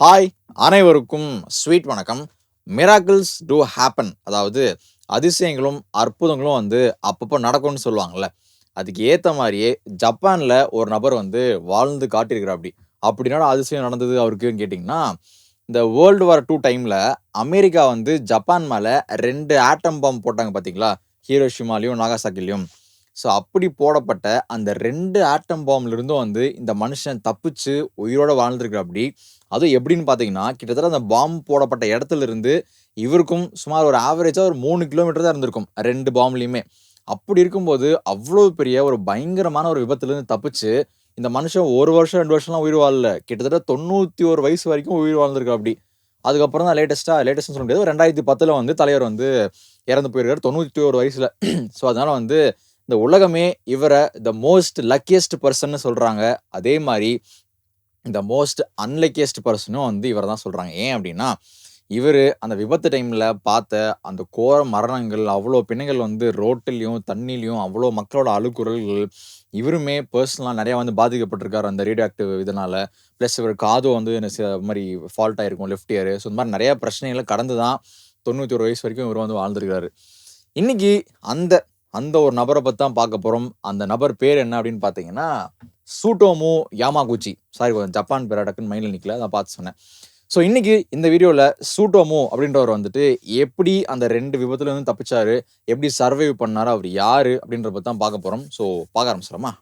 Hi அனைவருக்கும் sweet வணக்கம். Miracles two happen அதாவது அதிசயங்களும் அற்புதங்களும் வந்து அப்பப்போ நடக்கும்னு சொல்லுவாங்கல்ல. அதுக்கு ஏற்ற மாதிரியே ஜப்பானில் ஒரு நபர் வந்து வாழ்ந்து காட்டியிருக்கிறார் அப்படி அப்படின்னா அதிசயம் நடந்தது அவருக்குன்னு கேட்டிங்கன்னா இந்த வேர்ல்டு வார் டூ டைமில் அமெரிக்கா வந்து ஜப்பான் மேலே ரெண்டு ஆட்டம் பாம் போட்டாங்க பார்த்தீங்களா ஹீரோஷிமாலையும் நாகாசாக்கிலையும் ஸோ அப்படி போடப்பட்ட அந்த ரெண்டு ஆட்டம் பாம்ல இருந்தும் வந்து இந்த மனுஷன் தப்பிச்சு உயிரோட வாழ்ந்துருக்கு அப்படி அதுவும் எப்படின்னு பார்த்தீங்கன்னா கிட்டத்தட்ட அந்த பாம்பு போடப்பட்ட இடத்துல இருந்து இவருக்கும் சுமார் ஒரு ஆவரேஜாக ஒரு மூணு கிலோமீட்டர் தான் இருந்திருக்கும் ரெண்டு பாம்லேயுமே அப்படி இருக்கும்போது அவ்வளோ பெரிய ஒரு பயங்கரமான ஒரு விபத்துலேருந்து தப்பிச்சு இந்த மனுஷன் ஒரு வருஷம் ரெண்டு வருஷம்லாம் உயிர் வாழல. கிட்டத்தட்ட தொண்ணூற்றி ஒரு வயசு வரைக்கும் உயிர் வாழ்ந்திருக்கு அப்படி. அதுக்கப்புறம் தான் லேட்டஸ்ட்டாக லேட்டஸ்ட்னு சொல்ல முடியாது ரெண்டாயிரத்தி பத்தில் வந்து தலைவர் வந்து இறந்து போயிருக்காரு தொண்ணூற்றி ஒரு வயசில். ஸோ அதனால் வந்து இந்த உலகமே இவரை த மோஸ்ட் லக்கியஸ்ட் பர்சன்னு சொல்கிறாங்க அதே மாதிரி இந்த மோஸ்ட் அன்லக்கியஸ்ட் பர்சனும் வந்து இவரை தான் சொல்கிறாங்க ஏன் அப்படின்னா இவர் அந்த விபத்து டைமில் பார்த்த அந்த கோர மரணங்கள் அவ்வளோ பிணைகள் வந்து ரோட்டிலையும் தண்ணிலையும் அவ்வளோ மக்களோட அழுக்குறல்கள் இவருமே பர்சனலாக நிறையா வந்து பாதிக்கப்பட்டிருக்காரு அந்த ரேடியோ ஆக்டிவ் இதனால். ப்ளஸ் இவர் காதும் வந்து என்ன சில மாதிரி ஃபால்ட் ஆகிருக்கும் லெஃப்ட் இயர் ஸோ இந்த மாதிரி நிறையா பிரச்சனைகளை கடந்து தான் தொண்ணூற்றி ஒரு வயசு வரைக்கும் இவர் வந்து வாழ்ந்திருக்காரு இன்னைக்கு அந்த அந்த ஒரு நபரை பற்றி தான் பார்க்க போகிறோம் அந்த நபர் பேர் என்ன அப்படின்னு பார்த்தீங்கன்னா சூட்டோமு யாமாகுச்சி சாரி கொஞ்சம் ஜப்பான் பேர் டக்குன்னு மைண்டில் நிற்கல அதான் பார்த்து சொன்னேன். ஸோ இன்றைக்கி இந்த வீடியோவில் சூட்டோமோ அப்படின்றவர் வந்துட்டு எப்படி அந்த ரெண்டு விபத்துலேருந்து தப்பிச்சார் தப்பிச்சாரு எப்படி சர்வைவ் பண்ணார் அவர் யார் அப்படின்றத பற்றி தான் பார்க்க போகிறோம் ஸோ பார்க்க ஆரம்பிச்சிடமா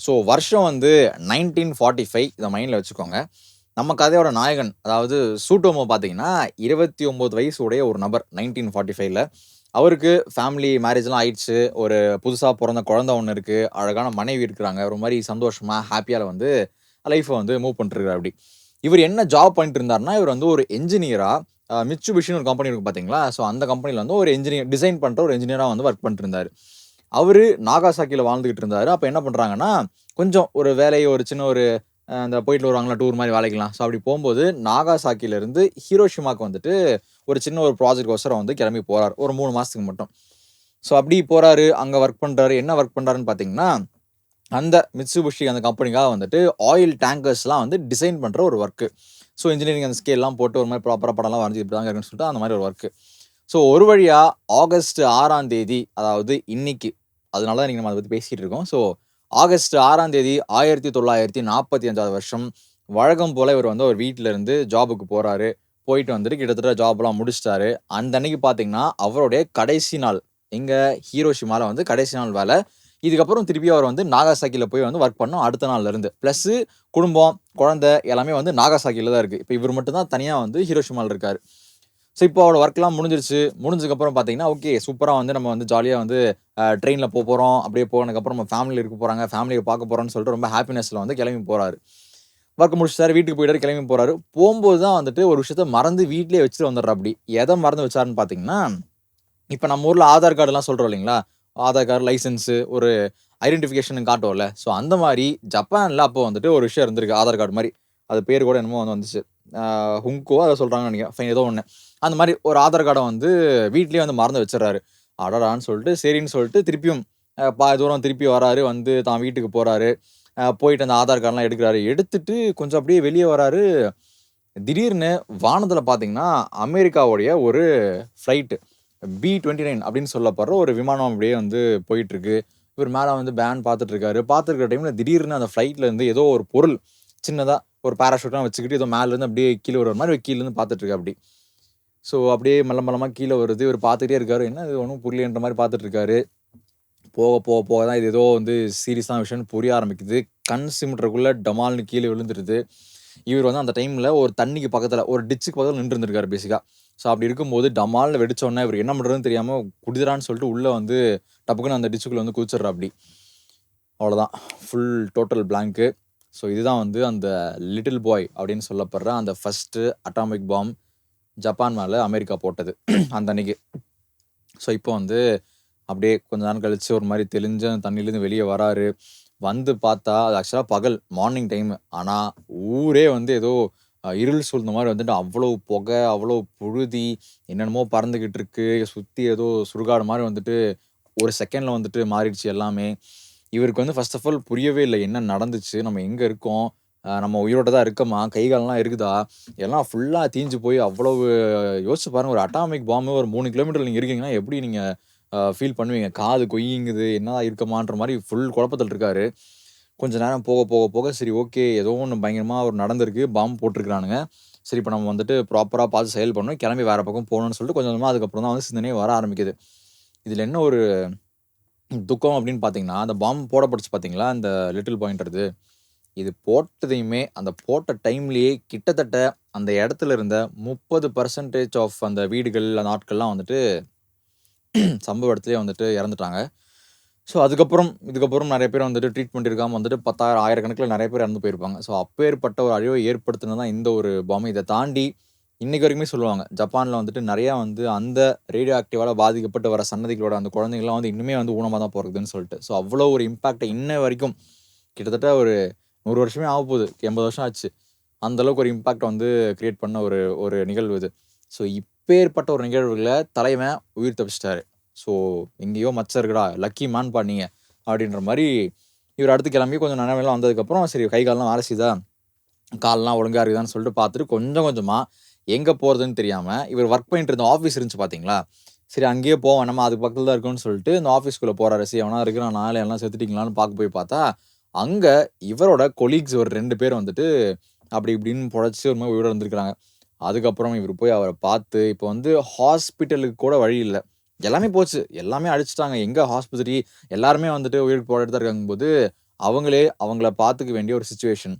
ஸோ வருஷம் வந்து நைன்டீன் ஃபார்ட்டி ஃபைவ் இதை மைண்டில் வச்சுக்கோங்க. நம்ம கதையோட நாயகன் அதாவது சூட்டோமோ பார்த்தீங்கன்னா இருபத்தி ஒம்பது வயசு உடைய ஒரு நபர் நைன்டீன் ஃபார்ட்டி ஃபைவ்ல அவருக்கு ஃபேமிலி மேரேஜ்லாம் ஆயிடுச்சு. ஒரு புதுசாக பிறந்த குழந்த ஒன்று இருக்குது அழகான மனைவி இருக்கிறாங்க. ஒரு மாதிரி சந்தோஷமாக ஹாப்பியாக வந்து லைஃப்பை வந்து மூவ் பண்ணிட்டுருக்காரு அப்படி. இவர் என்ன ஜாப் பண்ணிட்டு இருந்தாருன்னா இவர் வந்து ஒரு என்ஜினியராக மிச்சு பிஷின்னு ஒரு கம்பெனி இருக்குது பார்த்தீங்களா ஸோ அந்த கம்பெனியில் வந்து ஒரு என்ஜினியர் டிசைன் பண்ணுற ஒரு என்ஜினியராக வந்து ஒர்க் பண்ணிட்டு இருந்தார். அவர் நாகாசாக்கியில் வாழ்ந்துக்கிட்டு இருந்தார். அப்போ என்ன பண்ணுறாங்கன்னா கொஞ்சம் ஒரு வேலையை ஒரு சின்ன ஒரு அந்த போயிட்டு வருவாங்களா டூர் மாதிரி வேலைக்கலாம் ஸோ அப்படி போகும்போது நாகாசாக்கியிலேருந்து ஹீரோஷிமாக்கு வந்துட்டு ஒரு சின்ன ஒரு ப்ராஜெக்ட் ஒசரம் வந்து கிளம்பி போகிறார் ஒரு மூணு மாதத்துக்கு மட்டும். ஸோ அப்படி போகிறாரு அங்கே ஒர்க் பண்ணுறாரு என்ன ஒர்க் பண்ணுறாருன்னு பார்த்தீங்கன்னா அந்த மிட்சுபுஷி அந்த கம்பெனிக்காக வந்துட்டு ஆயில் டேங்கர்ஸ்லாம் வந்து டிசைன் பண்ணுற ஒரு ஒர்க்கு ஸோ இன்ஜினியரிங் அந்த ஸ்கேல்லாம் போட்டு ஒரு மாதிரி ப்ராப்பராக படம்லாம் வரைஞ்சி இப்படி தான் இருக்குன்னு சொல்லிட்டு அந்த மாதிரி ஒரு ஒர்க்கு ஸோ ஒரு வழியாக ஆகஸ்ட் ஆறாம் தேதி அதாவது இன்னைக்கு அதனால தான் நீங்கள் நம்ம அதை பற்றி பேசிகிட்டு இருக்கோம். ஸோ ஆகஸ்ட் ஆறாம் தேதி ஆயிரத்தி தொள்ளாயிரத்தி நாற்பத்தி அஞ்சாவது வருஷம் வழக்கம் போல் இவர் வந்து ஒரு வீட்டில் இருந்து ஜாபுக்கு போகிறாரு போயிட்டு வந்துட்டு கிட்டத்தட்ட ஜாப்லாம் முடிச்சிட்டாரு. அந்த அன்னைக்கு பார்த்தீங்கன்னா அவருடைய கடைசி நாள். எங்கள் ஹீரோஷிமாவில் வந்து கடைசி நாள் வேலை. இதுக்கப்புறம் திருப்பி அவர் வந்து நாகாசாக்கியில் போய் வந்து ஒர்க் பண்ணோம் அடுத்த நாள்ல இருந்து. குடும்பம் குழந்தை எல்லாமே வந்து நாகாசாக்கியில் தான் இருக்குது இப்போ இவர் மட்டும் தான் தனியாக வந்து ஹீரோஷிமாவில் இருக்கார். ஸோ இப்போ அவரோட ஒர்க்லாம் முடிஞ்சிருச்சு. முடிஞ்சதுக்கப்புறம் பார்த்தீங்கன்னா ஓகே சூப்பராக வந்து நம்ம வந்து ஜாலியாக வந்து ட்ரெயினில் போக போகிறோம் அப்படியே போனதுக்கப்புறம் நம்ம ஃபேமிலி இருக்க போகிறாங்க ஃபேமிலியை பார்க்க போகிறோம்னு சொல்லிட்டு ரொம்ப ஹாப்பினஸில் வந்து கிளம்பி போகிறாரு ஒர்க் முடிச்சுட்டார் வீட்டுக்கு போயிட்டார் கிளம்பி போகிறாரு போகும்போது தான் வந்துட்டு ஒரு விஷயத்த மறந்து வீட்டிலே வச்சுட்டு வந்துடுற அப்படி. எதை மறந்து வச்சாருன்னு பார்த்தீங்கன்னா இப்போ நம்ம ஊரில் ஆதார் கார்டுலாம் சொல்கிறோம் இல்லைங்களா? ஆதார் கார்டு லைசன்ஸு ஒரு ஐடென்டிஃபிகேஷன் காட்டும்ல ஸோ அந்த மாதிரி ஜப்பானில் அப்போ வந்துட்டு ஒரு விஷயம் இருந்திருக்கு ஆதார் கார்டு மாதிரி. அது பேர் கூட என்னமோ வந்து வந்துச்சு. ஹுங்கோ அதை சொல்கிறாங்கன்னு நினைக்கிறேன். ஃபைன் ஏதோ ஒன்று அந்த மாதிரி ஒரு ஆதார் கார்டை வந்து வீட்லேயே வந்து மறந்து வச்சிடறாரு. அடடான்னு சொல்லிட்டு சரின்னு சொல்லிட்டு திருப்பியும் பா தூரம் திருப்பி வராரு வந்து தான் வீட்டுக்கு போகிறாரு போயிட்டு அந்த ஆதார் கார்டெலாம் எடுக்கிறாரு. எடுத்துட்டு கொஞ்சம் அப்படியே வெளியே வராரு. திடீர்னு வானத்தில் பார்த்தீங்கன்னா அமெரிக்காவுடைய ஒரு ஃப்ளைட்டு பி டுவெண்ட்டி நைன் அப்படின்னு சொல்லப்படுற ஒரு விமானம் அப்படியே வந்து போயிட்டுருக்கு இவர் மேலே வந்து பேன் பார்த்துட்ருக்காரு பார்த்துருக்க டைமில் திடீர்னு அந்த ஃப்ளைட்டில் இருந்து ஏதோ ஒரு பொருள் சின்னதாக ஒரு பேராஷூட்லாம் வச்சுக்கிட்டு ஏதோ மேலேருந்து அப்படியே கீழே வர மாதிரி கீழேருந்து பார்த்துட்டு இருக்கு அப்படி. ஸோ அப்படியே மெல்ல மல்லமாக கீழே வருது. இவர் பார்த்துட்டே இருக்காரு. என்ன இது? ஒன்றும் புரியலன்ற மாதிரி பார்த்துட்ருக்காரு போக போக போக தான் இது ஏதோ வந்து சீரியஸான விஷயம்னு புரிய ஆரம்பிக்குது. கண் சிமிட்டுறக்குள்ள டமால்னு கீழே விழுந்துருது இவர் வந்து அந்த டைமில் ஒரு தண்ணிக்கு பக்கத்தில் ஒரு டிச்சுக்கு பக்கத்தில் நின்றுருந்துருக்காரு பேசிக்காக ஸோ அப்படி இருக்கும்போது டமால்னு வெடிச்சோடனே இவர் என்ன பண்ணுறதுன்னு தெரியாமல் குடிதரான்னு சொல்லிட்டு உள்ளே வந்து டப்புக்குன்னு அந்த டிச்சுக்குள்ளே வந்து குதிச்சிட்றா அப்படி. அவ்வளோதான் ஃபுல் டோட்டல் பிளாங்க்கு ஸோ இதுதான் வந்து அந்த லிட்டில் பாய் அப்படின்னு சொல்லப்படுற அந்த ஃபஸ்ட்டு அட்டாமிக் பாம் ஜப்பான் மேலே அமெரிக்கா போட்டது. அந்த அன்னைக்கு. ஸோ இப்போ வந்து அப்படியே கொஞ்ச நாள் கழித்து ஒரு மாதிரி தெளிஞ்ச தண்ணியிலேருந்து வெளியே வராரு. வந்து பார்த்தா அது ஆக்சுவலாக பகல் மார்னிங் டைம் ஆனால் ஊரே வந்து ஏதோ இருள் சூழ்ந்த மாதிரி வந்துட்டு அவ்வளோ புகை அவ்வளோ புழுதி என்னென்னமோ பறந்துக்கிட்டு இருக்கு. சுற்றி ஏதோ சுடுகாடு மாதிரி வந்துட்டு ஒரு செகண்டில் வந்துட்டு மாறிடுச்சு எல்லாமே. இவருக்கு வந்து ஃபர்ஸ்ட் ஆஃப் ஆல் புரியவே இல்லை என்ன நடந்துச்சு? நம்ம எங்கே இருக்கோம்? நம்ம உயிரோட தான் இருக்கோமா? கைகாலெலாம் இருக்குதா? எல்லாம் ஃபுல்லாக தீஞ்சு போய் அவ்வளவு யோசிச்சு பாருங்கள் ஒரு அட்டாமிக் பாம்பு ஒரு மூணு கிலோமீட்டர் நீங்கள் இருக்கீங்கன்னா, எப்படி நீங்கள் ஃபீல் பண்ணுவீங்க? காது கொய்யுங்குது. என்னதான் இருக்கமான்ற மாதிரி ஃபுல் குழப்பத்தில் இருக்காரு. கொஞ்ச நேரம் போக, போக, போக சரி ஓகே. ஏதோ ஒன்று பயங்கரமாக ஒரு நடந்திருக்கு. பாம்பு போட்டிருக்கிறானுங்க சரி இப்போ நம்ம வந்துட்டு ப்ராப்பராக பார்த்து செயல் பண்ணணும். கிளம்பி வேறு பக்கம் போகணும்னு சொல்லிட்டு கொஞ்சம் கொஞ்சமாக அதுக்கப்புறம் தான் வந்து சிந்தனையே வர ஆரம்பிக்குது. இதில் என்ன ஒரு துக்கம் அப்படின்னு பார்த்தீங்கன்னா, அந்த பாம்பு போடப்பட்டுச்சு பார்த்தீங்களா? அந்த லிட்டில் பாயிண்டர்து. இது போட்டதையுமே அந்த போட்ட டைம்லயே கிட்டத்தட்ட அந்த இடத்துல இருந்த 30% ஆஃப் அந்த வீடுகள், அந்த ஆட்கள்லாம் வந்துட்டு சம்பவ இடத்திலேயே வந்துட்டு இறந்துட்டாங்க. ஸோ அதுக்கப்புறம் இதுக்கப்புறம் நெறைய பேர் வந்துட்டு ட்ரீட்மெண்ட் இருக்காமல் வந்துட்டு 10,000 ஆயிரக்கணக்கில் நெறைய பேர் இறந்து போயிருப்பாங்க. ஸோ அப்பேற்பட்ட ஒரு அழிவை ஏற்படுத்தினது தான் இந்த ஒரு பாம்பு. இத தாண்டி இன்னைக்கு வரைக்குமே சொல்லுவாங்க. ஜப்பானில் வந்துட்டு நிறையா வந்து அந்த ரேடியோ ஆக்டிவால பாதிக்கப்பட்டு வர சன்னதிகளோட அந்த குழந்தைங்களாம் வந்து இன்னுமே வந்து ஊனமாக தான் போகிறதுன்னு சொல்லிட்டு. ஸோ அவ்வளோ ஒரு இம்பாக்ட்ட இன்ன வரைக்கும் கிட்டத்தட்ட ஒரு நூறு வருஷமே ஆகப்போகுது எண்பது வருஷம் ஆச்சு. அந்த அளவுக்கு ஒரு இம்பாக்ட்ட வந்து கிரியேட் பண்ண ஒரு ஒரு நிகழ்வு இது. ஸோ இப்பேற்பட்ட ஒரு நிகழ்வுகளை தலைவன் உயிர் தப்பிச்சிட்டாரு ஸோ எங்கேயோ மச்சம் இருக்குடா. லக்கி மேன் பண்ணீங்க அப்படின்ற மாதிரி இவர் அடுத்து கிளம்பி கொஞ்சம் நினைவெல்லாம் வந்ததுக்கப்புறம், சரி கை கால்லாம் வேலை செய்யுதா? கால்லாம் ஒழுங்காக இருக்குதான்னு சொல்லிட்டு பார்த்துட்டு கொஞ்சம் கொஞ்சமாக எங்கே போகிறதுன்னு தெரியாமல் இவர் ஒர்க் பண்ணிட்டு இருந்த ஆஃபீஸ் இருந்துச்சு பார்த்தீங்களா? சரி அங்கேயே போவோம். நம்ம அதுக்கு பக்கத்தில் தான் இருக்கோம்னு சொல்லிட்டு இந்த ஆஃபீஸ்க்குள்ளே போறாரு. சரி அவனா இருக்கிறான் நாளை எல்லாம் செத்துட்டீங்களான்னு பார்க்க போய் பார்த்தா, அங்கே இவரோட கொலீக்ஸ் ஒரு ரெண்டு பேர் வந்துட்டு அப்படி இப்படின்னு பொழச்சு ஒரு மாதிரி உயிரோட இருந்திருக்கிறாங்க அதுக்கப்புறம் இவர் போய் அவரை பார்த்து, இப்போ வந்து ஹாஸ்பிட்டலுக்கு கூட வழி இல்லை எல்லாமே போச்சு. எல்லாமே அழிச்சிட்டாங்க எங்கள் ஹாஸ்பிட்டலி எல்லாருமே வந்துட்டு உயிருக்கு போராடிட்டு தான் போது அவங்களே அவங்கள பார்த்துக்க வேண்டிய ஒரு சுச்சுவேஷன்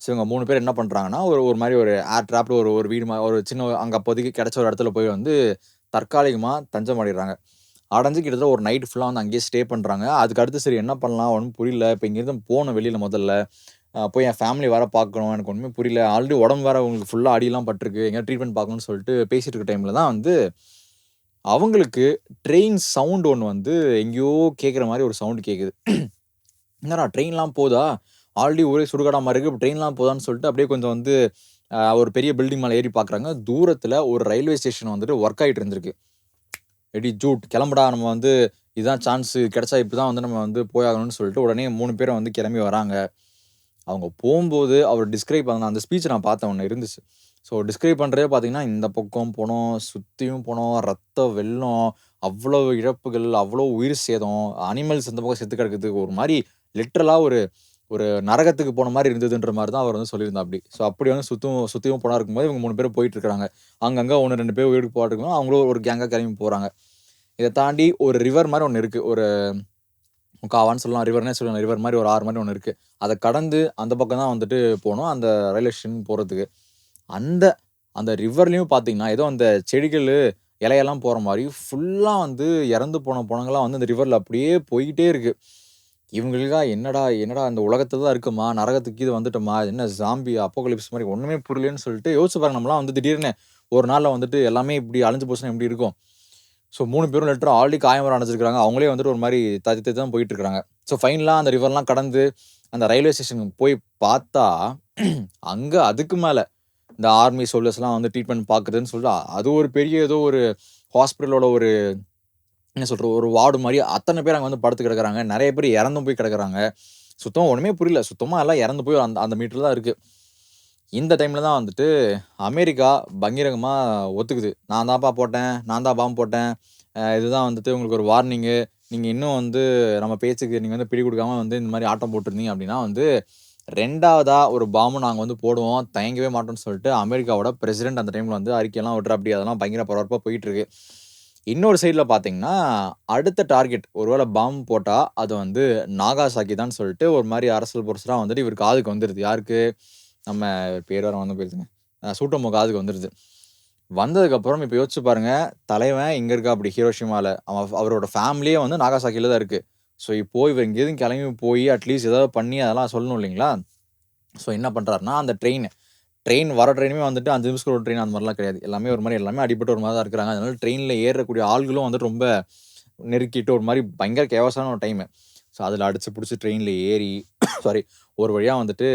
ஸோ இவங்க மூணு பேர் என்ன பண்ணுறாங்கன்னா ஒரு ஒரு மாதிரி ஒரு ஏர் ட்ராப்டு ஒரு ஒரு வீடு மாதிரி ஒரு சின்ன அங்கே அப்போதைக்கு கிடைச்ச ஒரு இடத்துல போய் வந்து தற்காலிகமாக தஞ்சம் அடைகிறாங்க அடைஞ்சு கிட்டத்தட்ட ஒரு நைட் ஃபுல்லாக வந்து அங்கேயே ஸ்டே பண்ணுறாங்க அதுக்கு அடுத்து சரி என்ன பண்ணலாம்? ஒன்றும் புரியல. இப்போ இங்கேருந்து போகணும் வெளியில் முதல்ல. போய் என் ஃபேமிலி வேறு பார்க்கணும். எனக்கு ஒன்றுமே புரியல. ஆல்ரெடி உடம்பு வேற அவங்களுக்கு ஃபுல்லாக அடிலாம் பட்டுருக்கு. எங்கேயாவது ட்ரீட்மெண்ட் பார்க்கணும்னு சொல்லிட்டு பேசிகிட்டு இருக்க டைமில் தான் வந்து, அவங்களுக்கு ட்ரெயின் சவுண்ட் ஒன்று வந்து எங்கேயோ கேட்குற மாதிரி ஒரு சவுண்டு கேட்குது. என்னடா ட்ரெயின்லாம் போதா? ஆல்ரெடி ஒரே சுடுகாடாக மாதிரி இருக்குது இப்ப ட்ரெயின்லாம் போதான்னு சொல்லிட்டு அப்படியே கொஞ்சம் வந்து ஒரு பெரிய பில்டிங் மேலே ஏறி பார்க்குறாங்க. தூரத்தில் ஒரு ரயில்வே ஸ்டேஷன் வந்துட்டு ஒர்க் ஆகிட்டு இருந்திருக்கு. "எடி ஜூட் கிளம்புடா நம்ம வந்து இதுதான் சான்ஸ் கிடைச்சா தான் வந்து நம்ம வந்து போயாகணும்னு" சொல்லிட்டு உடனே மூணு பேரும் வந்து கிளம்பி வராங்க. அவங்க போகும்போது அவர் டிஸ்கிரைப் பண்ண அந்த ஸ்பீச் நான் பார்த்தேன் ஒன்று இருந்துச்சு. ஸோ டிஸ்கிரைப் பண்ணுறதே பார்த்தீங்கன்னா, இந்த பக்கம் போனோம், சுற்றியும் போனோம், ரத்த வெள்ளம், அவ்வளோ இழப்புகள், அவ்வளோ உயிர் சேதம், அனிமல்ஸ் இந்த பக்கம் செத்து கிடக்குது. ஒரு மாதிரி லிட்ரலாக ஒரு ஒரு நரகத்துக்கு போன மாதிரி இருந்ததுன்ற மாதிரி தான் அவர் வந்து சொல்லியிருந்தா அப்படி ஸோ அப்படி வந்து சுத்தும் சுத்தியும் போனா இருக்கும்போது இவங்க 3 பேரும் போயிட்டு இருக்காங்க. அங்கங்க 1, 2 பேர் உயிருக்கு போராடிட்டு அவங்களும் ஒரு கேங்காக கிளம்பி போறாங்க. இதை தாண்டி ஒரு ரிவர் மாதிரி ஒன்று இருக்கு. ஒரு முக்காவான்னு சொல்லலாம். ரிவர்னே சொல்லலாம். ரிவர் மாதிரி ஒரு ஆறு மாதிரி ஒன்று இருக்கு. அதை கடந்து அந்த பக்கம் தான் வந்துட்டு போகணும் அந்த ரயில்வே ஸ்டேஷன் போகிறதுக்கு அந்த அந்த ரிவர்லையும் பார்த்தீங்கன்னா, ஏதோ அந்த செடிகள் இலையெல்லாம் போகிற மாதிரி ஃபுல்லாக வந்து இறந்து போன பணங்கள்லாம் வந்து அந்த ரிவரில் அப்படியே போய்கிட்டே இருக்குது இவங்களுக்கா என்னடா என்னடா இந்த உலகத்தில் தான் இருக்குமா நரகத்துக்கு இது வந்துட்டோமா? என்ன ஜாம்பி அப்போகலிப்ஸ் மாதிரி ஒன்றுமே புரியலன்னு சொல்லிட்டு யோசிச்சு பாருங்க. நம்மளாம் வந்து திடீர்னு ஒரு நாளில் வந்துட்டு எல்லாமே இப்படி அழிஞ்சு போச்சுன்னா எப்படி இருக்கும்? ஸோ மூணு பேரும் லெட்டர் ஆல்ரெடி காயம் வேற அடைஞ்சிருக்காங்க. அவங்களே வந்துட்டு ஒரு மாதிரி தத்தி தத்தி தான் போயிட்டு இருக்காங்க. ஸோ ஃபைனலா அந்த ரிவர்லாம் கடந்து அந்த ரயில்வே ஸ்டேஷனுக்கு போய் பார்த்தா, அங்கே அதுக்கு மேலே இந்த ஆர்மி சோல்ஜர்ஸ்லாம் வந்து ட்ரீட்மெண்ட் பார்க்குறதுன்னு சொல்லிட்டு, அது ஒரு பெரிய ஏதோ ஒரு ஹாஸ்பிட்டலோட ஒரு என்ன சொல்கிற ஒரு வார்டு மாதிரி அத்தனை பேர் அங்கே வந்து படுத்து கிடக்குறாங்க. நிறைய பேர் இறந்தும் போய் கிடக்குறாங்க. சுத்தமாக ஒன்றுமே புரியல. சுத்தமாக எல்லாம் இறந்து போய் அந்த அந்த மீட்டர் தான் இருக்குது இந்த டைமில் தான் வந்துட்டு அமெரிக்கா பகிரங்கமா ஒத்துக்குது. "நான் தான்ப்பா போட்டேன். நான் தான் பாம்பு போட்டேன். இதுதான் வந்துட்டு உங்களுக்கு ஒரு வார்னிங்கு. நீங்கள் இன்னும் வந்து நம்ம பேச்சுக்கு நீங்கள் வந்து பிடி கொடுக்காம வந்து இந்த மாதிரி ஆட்டம் போட்டுருந்தீங்க அப்படின்னா வந்து, ரெண்டாவதாக ஒரு பாம்பு நாங்கள் வந்து போடுவோம். தயங்கவே மாட்டோம்னு" சொல்லிட்டு அமெரிக்காவோட பிரசிடென்ட் அந்த டைமில் வந்து அறிக்கையெல்லாம் விடுறாப்படி. அதெல்லாம் பயங்கர பரபரப்பாக போயிட்டுருக்கு இன்னொரு சைடில் பார்த்தீங்கன்னா, அடுத்த டார்கெட் ஒருவேளை பாம்பு போட்டால் அது வந்து நாகாசாக்கி தான் சொல்லிட்டு ஒரு மாதிரி அரசல் புரசலா வந்துட்டு இவர் காதுக்கு வந்துடுது யாருக்கு? நம்ம பேர் வர வந்து போயிருதுங்க. சூட்டமோ காதுக்கு வந்துடுது வந்ததுக்கப்புறம் இப்போ யோசிச்சு பாருங்கள் தலைவன் இங்கே இருக்கா அப்படி ஹீரோஷிமாவில் அவன் அவரோட ஃபேமிலியே வந்து நாகாசாக்கியில் தான் இருக்குது ஸோ இப்போ இவர் இங்கேருந்து கிளம்பி போய் அட்லீஸ்ட் ஏதாவது பண்ணி அதெல்லாம் சொல்லணும் இல்லைங்களா? ஸோ என்ன பண்ணுறாருனா அந்த ட்ரெயின் ட்ரெயின் வர ட்ரெயினுமே வந்துட்டு அஞ்சு நிமிஷத்துக்கு ஒரு ட்ரெயின் அந்த மாதிரிலாம் கிடையாது. எல்லாமே ஒரு மாதிரி எல்லாமே அடிபட்டு ஒரு மாதிரி தான் இருக்கிறாங்க. அதனால ட்ரெயினில் ஏறக்கூடிய ஆள்களும் வந்துட்டு ரொம்ப நெருக்கிட்டு ஒரு மாதிரி பயங்கர கேவஸான ஒரு டைமு. ஸோ அதில் அடித்து பிடிச்சி ட்ரெயினில் ஏறி சாரி ஒரு வழியாக வந்துட்டு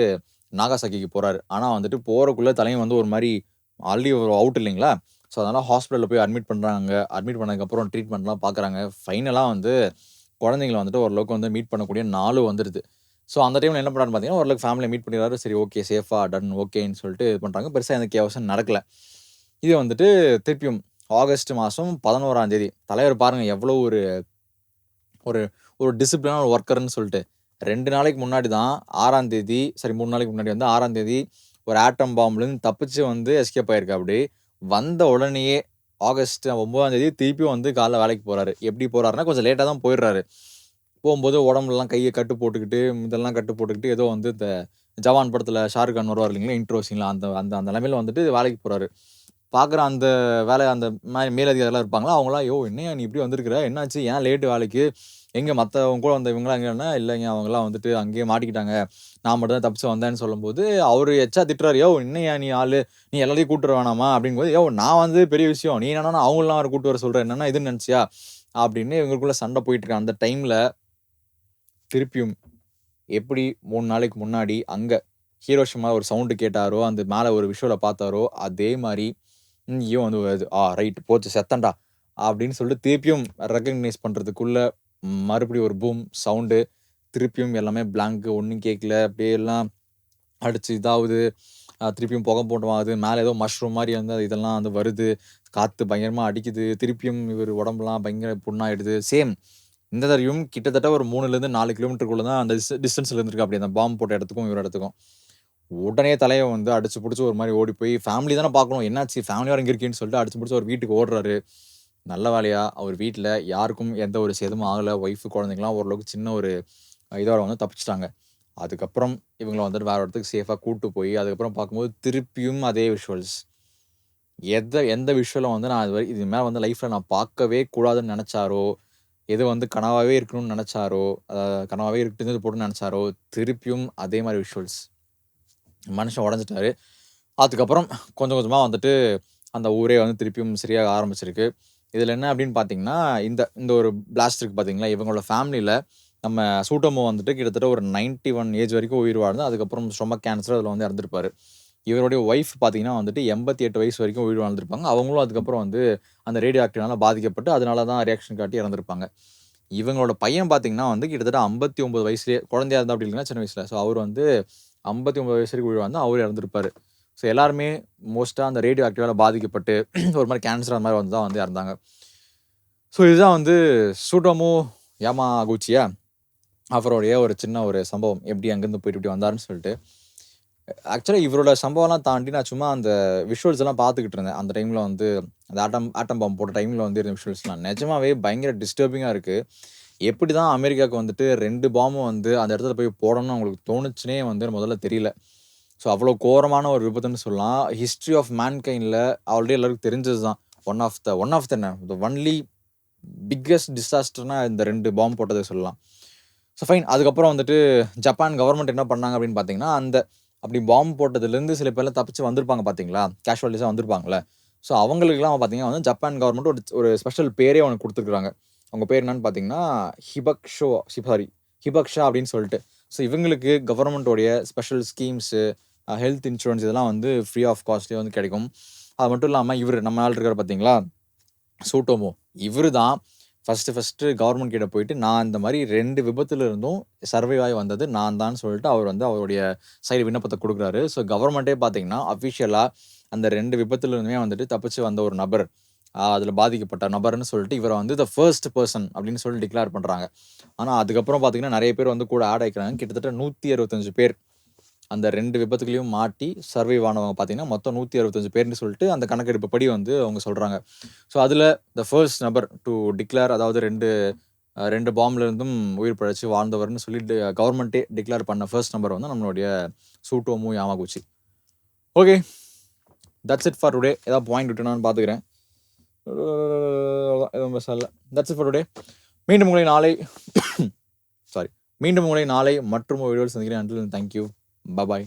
நாகாசாக்கிக்கு போகிறாரு ஆனால் வந்துட்டு போகிறக்குள்ளே தலையும் வந்து ஒரு மாதிரி ஆல்ரெடி ஒரு அவுட் இல்லைங்களா? ஸோ அதனால் ஹாஸ்பிட்டலில் போய் அட்மிட் பண்ணுறாங்க அட்மிட் பண்ணதுக்கப்புறம் ட்ரீட்மெண்ட்லாம் பார்க்குறாங்க ஃபைனலாக வந்து குழந்தைங்கள வந்துட்டு ஓரளவுக்கு வந்து மீட் பண்ணக்கூடிய நாளும் வந்துடுது ஸோ அந்த டைமில் என்ன பண்ணுறான்னு பார்த்தீங்கன்னா ஓரளவுக்கு ஃபேமிலியை மீட் பண்ணிடுறாரு. சரி ஓகே சேஃபாக டன் ஓகேன்னு சொல்லிட்டு இது பண்ணுறாங்க பெருசாக எந்த கேவசம் நடக்கல. இது வந்துட்டு திருப்பியும் ஆகஸ்ட் மாதம் பதினோராம் தேதி. தலைவர் பாருங்கள் எவ்வளோ ஒரு ஒரு ஒரு டிசிப்ளினான ஒர்க்கர்னு சொல்லிட்டு. ரெண்டு நாளைக்கு முன்னாடி தான் ஆறாம் தேதி சரி மூணு நாளைக்கு முன்னாடி வந்து ஆறாம் தேதி ஒரு ஆட்டம் பாம்புலேருந்து தப்பிச்சு வந்து எஸ்கேப் ஆயிருக்கு அப்படி வந்த உடனேயே ஆகஸ்ட் ஒம்பதாம் தேதி திருப்பியும் வந்து காலைல வேலைக்கு போகிறாரு எப்படி போகிறாருன்னா கொஞ்சம் லேட்டாக தான் போயிடுறாரு. போகும்போது உடம்புலாம் கையை கட்டு போட்டுக்கிட்டு இதெல்லாம் கட்டு போட்டுக்கிட்டு ஏதோ வந்து இந்த ஜவான் படத்தில் ஷாருக் கான் வருவார் இல்லைங்களா இன்ட்ரோ அந்த அந்த அந்த நிலமையில வந்துட்டு வேலைக்கு போகிறாரு பார்க்குற அந்த வேலை அந்த மே- மேலதிகாரிலாம் இருப்பாங்களா அவங்களாம் ஐயோ என்னையா நீ இப்படி வந்திருக்கிற? என்னாச்சு? ஏன் லேட்டு வேலைக்கு? எங்கே மற்றவங்க கூட வந்த இவங்களாம் எங்கன்னா இல்லைங்க அவங்களாம் வந்துட்டு அங்கேயே மாட்டிக்கிட்டாங்க. நான் மட்டும் தான் தப்பிச்சு வந்தேன்னு சொல்லும்போது அவர் எச்சா திட்டுறாரு யோ என்னையா நீ ஆள்? நீ எல்லாத்தையும் கூப்பிட்டு வர வேணாமா? அப்படிங்கும்போது யோ நான் வந்து பெரிய விஷயம். நீ என்னன்னா அவங்களாம் வர கூட்டு வர சொல்கிறேன் என்னன்னா இதுன்னு நினச்சியா? அப்படின்னு இவங்களுக்குள்ள சண்டை போயிட்டு இருக்கு அந்த டைமில் திருப்பியும் எப்படி மூணு நாளைக்கு முன்னாடி அங்கே ஹீரோஷமா ஒரு சவுண்டு கேட்டாரோ அந்த மேலே ஒரு விஷுவலை பார்த்தாரோ அதே மாதிரி இங்கேயும் வந்து வருது. ஆ ரைட் போச்சு செத்தண்டா அப்படின்னு சொல்லிட்டு திருப்பியும் ரெக்கக்னைஸ் பண்ணுறதுக்குள்ள மறுபடியும் ஒரு பூம் சவுண்டு திருப்பியும் எல்லாமே பிளாங்க் ஒன்றும் கேட்கல அப்படியே எல்லாம் அடிச்சு இதாகுது. திருப்பியும் புகை போட்டமாகுது மேலே ஏதோ மஷ்ரூம் மாதிரி வந்து அது இதெல்லாம் வந்து வருது. காற்று பயங்கரமாக அடிக்குது. திருப்பியும் இவர் உடம்புலாம் பயங்கர புண்ணாயிடுது. சேம் இந்த தடவையும் கிட்டத்தட்ட ஒரு மூணுலேருந்து நாலு கிலோமீட்டருக்குள்ள தான் அந்த டிஸ்டன்ஸில் இருந்திருக்கு. அப்படி அந்த பாம்பு போட்ட இடத்துக்கும் இவர இடத்துக்கும். உடனே தலையை வந்து அடிச்சு பிடிச்சி ஒரு மாதிரி ஓடி போய் ஃபேமிலி தானே பார்க்கணும். என்னாச்சு? ஃபேமிலியாக இங்கே இருக்கேன்னு சொல்லிட்டு அடிச்சு பிடிச்சி ஒரு வீட்டுக்கு ஓடுறாரு. நல்ல வேலையாக அவர் வீட்டில் யாருக்கும் எந்த ஒரு சேதமும் ஆகலை. ஒய்ஃபு குழந்தைங்களாம் ஓரளவுக்கு சின்ன ஒரு இதோட வந்து தப்பிச்சிட்டாங்க. அதுக்கப்புறம் இவங்கள வந்துட்டு வேற இடத்துக்கு சேஃபாக கூப்பிட்டு போய் அதுக்கப்புறம் பார்க்கும்போது திருப்பியும் அதே விஷுவல்ஸ் எதை எந்த விஷுவலும் வந்து நான் இது இது மேலே வந்து லைஃப்பில் நான் பார்க்கவே கூடாதுன்னு நினச்சாரோ எது வந்து கனவாகவே இருக்கணும்னு நினச்சாரோ கனவாகவே இருக்கட்டும் போட்டுன்னு நினச்சாரோ திருப்பியும் அதே மாதிரி விஷுவல்ஸ். மனுஷன் உடஞ்சிட்டாரு. அதுக்கப்புறம் கொஞ்சம் கொஞ்சமாக வந்துட்டு அந்த ஊரே வந்து திருப்பியும் சரியாக ஆரம்பிச்சிருக்கு. இதில் என்ன அப்படின்னு பார்த்தீங்கன்னா இந்த இந்த ஒரு பிளாஸ்ட் இருக்கு பார்த்தீங்களா இவங்களோட ஃபேமிலியில் நம்ம சூட்டமோ வந்துட்டு கிட்டத்தட்ட ஒரு 91 ஒன் ஏஜ் வரைக்கும் உயிர் வாழ்ந்து அதுக்கப்புறம் ஸ்டொமக் கேன்சர் அதில் வந்து இறந்துருப்பாரு. இவருடைய ஒய்ஃப் பார்த்தீங்கன்னா வந்துட்டு எண்பத்தி எட்டு வயசு வரைக்கும் உயிர் வாழ்ந்திருப்பாங்க. அவங்களும் அதுக்கப்புறம் வந்து அந்த ரேடியோ ஆக்டிவ்னால பாதிக்கப்பட்டு அதனால தான் ரியாக்ஷன் காட்டி இறந்துருப்பாங்க. இவங்களோட பையன் பார்த்தீங்கன்னா வந்து கிட்டத்தட்ட ஐம்பத்தி ஒம்பது வயசுலேயே குழந்தையா இருந்தால் அப்படி இல்லைன்னா சின்ன வயசில். ஸோ அவர் வந்து ஐம்பத்தி ஒம்பது வயசு வரைக்கும் உயிர் வாழ்ந்தால் அவர் இறந்துருப்பாரு. ஸோ எல்லாருமே மோஸ்ட்டாக அந்த ரேடியோ ஆக்டிவால் பாதிக்கப்பட்டு ஒரு மாதிரி கேன்சர் அந்த மாதிரி வந்து தான் வந்து இறந்தாங்க. ஸோ இதுதான் வந்து சூட்டோமோ யாமா குச்சியா அவருடைய ஒரு சின்ன ஒரு சம்பவம். எப்படி அங்கேருந்து போயிட்டு இப்படி வந்தாருன்னு சொல்லிட்டு. ஆக்சுவலாக இவரோட சம்பவம்லாம் தாண்டி நான் சும்மா அந்த விஷுவல்ஸ் எல்லாம் பார்த்துக்கிட்டு இருந்தேன். அந்த டைமில் வந்து அந்த ஆட்டம் ஆட்டம் பாம்பு போட்ட டைமில் வந்து இருந்த விஷுவல்ஸ்லாம் நிஜமாவே பயங்கர டிஸ்டர்பிங்காக இருக்குது எப்படி தான் அமெரிக்காவுக்கு வந்துட்டு ரெண்டு பாம்பும் வந்து அந்த இடத்துல போய் போடணும்னு அவங்களுக்கு தோணுச்சுனே வந்து முதல்ல தெரியல. ஸோ அவ்வளோ கோரமான ஒரு விபத்துன்னு சொல்லலாம். ஹிஸ்ட்ரி ஆஃப் மேன்கைண்டில் ஆல்ரெடி எல்லாருக்கும் தெரிஞ்சது தான் one of the one of the the only biggest டிசாஸ்டர்னா இந்த ரெண்டு பாம்பு போட்டதை சொல்லலாம். ஸோ ஃபைன் அதுக்கப்புறம் வந்துட்டு ஜப்பான் கவர்மெண்ட் என்ன பண்ணாங்க அப்படின்னு பார்த்தீங்கன்னா அந்த அப்படி பாம்பு போட்டதுலேருந்து சில பேர்லாம் தப்பிச்சு வந்திருப்பாங்க பார்த்தீங்களா கேஷுவாலிட்டிஸாக வந்திருப்பாங்கல்ல. ஸோ அவங்களுக்குலாம் பார்த்தீங்கன்னா வந்து ஜப்பான் கவர்மெண்ட் ஒரு ஒரு ஸ்பெஷல் பேரே அவனுக்கு கொடுத்துருக்குறாங்க. அவங்க பேர் என்னன்னு பார்த்தீங்கன்னா ஹிபக்ஷோ சாரி ஹிபக்ஷா அப்படின்னு சொல்லிட்டு. ஸோ இவங்களுக்கு கவர்மெண்ட்டோடைய ஸ்பெஷல் ஸ்கீம்ஸு ஹெல்த் இன்சூரன்ஸ் இதெல்லாம் வந்து ஃப்ரீ ஆஃப் காஸ்ட்லேயே வந்து கிடைக்கும். அது மட்டும் இல்லாமல் இவர் நம்ம ஆள் இருக்கார் பார்த்தீங்களா சூட்டோமோ இவர் தான் ஃபஸ்ட்டு ஃபஸ்ட்டு கவர்மெண்ட் கிட்ட போயிட்டு நான் இந்த மாதிரி ரெண்டு விபத்துல இருந்தும் சர்வை ஆகி வந்தது நான் தான் சொல்லிட்டு அவர் வந்து அவருடைய சைடு விண்ணப்பத்தை கொடுக்குறாரு. ஸோ கவர்மெண்ட்டே பார்த்தீங்கன்னா அஃபிஷியலாக அந்த ரெண்டு விபத்துல இருந்துமே வந்துட்டு தப்பிச்சு வந்த ஒரு நபர் அதில் பாதிக்கப்பட்ட நபர்னு சொல்லிட்டு இவரை வந்து த ஃபர்ஸ்ட் பர்சன் அப்படின்னு சொல்லி டிக்ளேர் பண்ணுறாங்க ஆனால் அதுக்கப்புறம் பார்த்தீங்கன்னா நிறைய பேர் வந்து கூட ஆட் ஆகிக்கிறாங்க கிட்டத்தட்ட நூற்றி அறுபத்தஞ்சு பேர் அந்த ரெண்டு விபத்துகளையும் மாட்டி சர்வை ஆனவங்க பார்த்தீங்கன்னா மொத்தம் நூற்றி அறுபத்தஞ்சு பேர்னு சொல்லிட்டு அந்த கணக்கெடுப்பு படி வந்து அவங்க சொல்கிறாங்க ஸோ அதில் த ஃபர்ஸ்ட் நபர் டு டிக்ளேர் அதாவது ரெண்டு ரெண்டு பாம்லேருந்தும் உயிர் பிழைச்சி வாழ்ந்தவர்னு சொல்லிட்டு கவர்மெண்ட்டே டிக்ளேர் பண்ண ஃபர்ஸ்ட் நம்பர் வந்து நம்மளுடைய Tsutomu Yamaguchi. Okay that's it for today ஏதாவது பாயிண்ட் விட்டுனான்னு பார்த்துக்கிறேன் எதுவும் தட்ஸ் இட் ஃபார் டுடே மீண்டும் உங்களை நாளை சாரி மீண்டும் உங்களை நாளை மற்றும் வீடியோவில் சந்திக்கிறேன். Until thank you Bye bye.